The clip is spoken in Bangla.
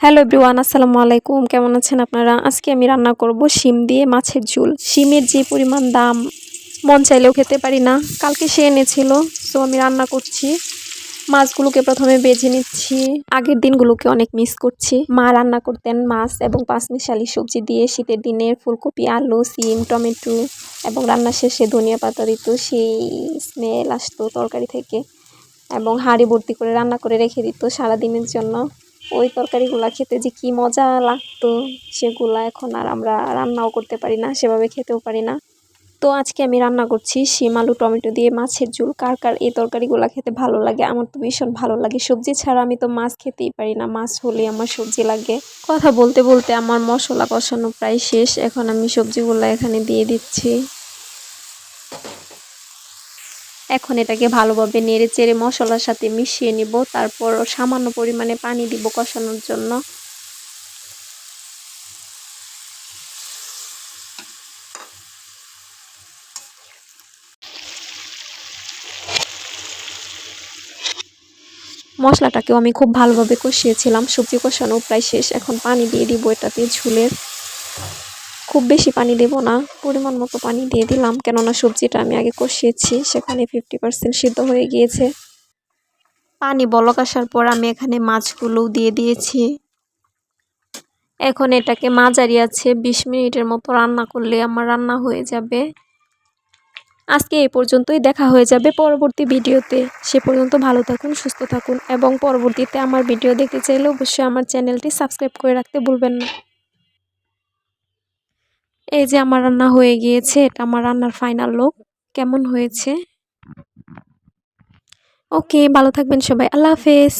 হ্যালো এভরিওয়ান, আসসালামু আলাইকুম। কেমন আছেন আপনারা? আজকে আমি রান্না করব শিম দিয়ে মাছের ঝোল। শিমের যে পরিমাণ দাম, মন চাইলেও খেতে পারি না। কালকে সে এনেছিল সো আমি রান্না করছি। মাছগুলোকে প্রথমে বেজে নিচ্ছি। আগের দিনগুলোকে অনেক মিস করছি। মা রান্না করতেন মাছ এবং পাঁচমিশালি সবজি দিয়ে শীতের দিনের ফুলকপি, আলু, সিম, টমেটো এবং রান্না শেষে ধনিয়া পাতা দিত। সেই স্মেল আসতো তরকারি থেকে এবং হাঁড়ি ভর্তি করে রান্না করে রেখে দিত সারাদিনের জন্য। ওই তরকারিগুলা খেতে যে কি মজা লাগতো, সেগুলা এখন আর আমরা রান্নাও করতে পারি না, সেভাবে খেতেও পারি না। তো আজকে আমি রান্না করছি শিম, আলু, টমেটো দিয়ে মাছের ঝোল। কার কার এই তরকারিগুলো খেতে ভালো লাগে? আমার তো ভীষণ ভালো লাগে। সবজি ছাড়া আমি তো মাছ খেতেই পারি না। মাছ হলে আমার সবজি লাগে। কথা বলতে বলতে আমার মশলা কষানো প্রায় শেষ। এখন আমি সবজিগুলো এখানে দিয়ে দিচ্ছি। এখন এটাকে ভালোভাবে নেড়ে চেড়ে মশলার সাথে মিশিয়ে নিব। তারপর সামান্য পরিমাণে পানি দিব কষানোর জন্য। মশলাটাকেও আমি খুব ভালোভাবে কষিয়েছিলাম। সবজি কষানো প্রায় শেষ। এখন পানি দিয়ে দিব এটাতে ঝুলের খুব বেশি পানি দেব না। পরিমাণ মতো পানি দিয়ে দিলাম, কেননা সবজিটা আমি আগে কষিয়েছি, সেখানে ফিফটি পার্সেন্ট সিদ্ধ হয়ে গিয়েছে। পানি বলক আসার পর আমি এখানে মাছগুলোও দিয়ে দিয়েছি। এখন এটাকে মাঝারি আছে, বিশ মিনিটের মতো রান্না করলে আমার রান্না হয়ে যাবে। আজকে এই পর্যন্তই দেখা হয়ে যাবে পরবর্তী ভিডিওতে। সে পর্যন্ত ভালো থাকুন, সুস্থ থাকুন এবং পরবর্তীতে আমার ভিডিও দেখতে চাইলে অবশ্যই আমার চ্যানেলটি সাবস্ক্রাইব করে রাখতে ভুলবেন না। এই যে আমার রান্না হয়ে গিয়েছে, এটা আমার রান্নার ফাইনাল লোক কেমন হয়েছে? ওকে, ভালো থাকবেন সবাই। আল্লাহ হাফেজ।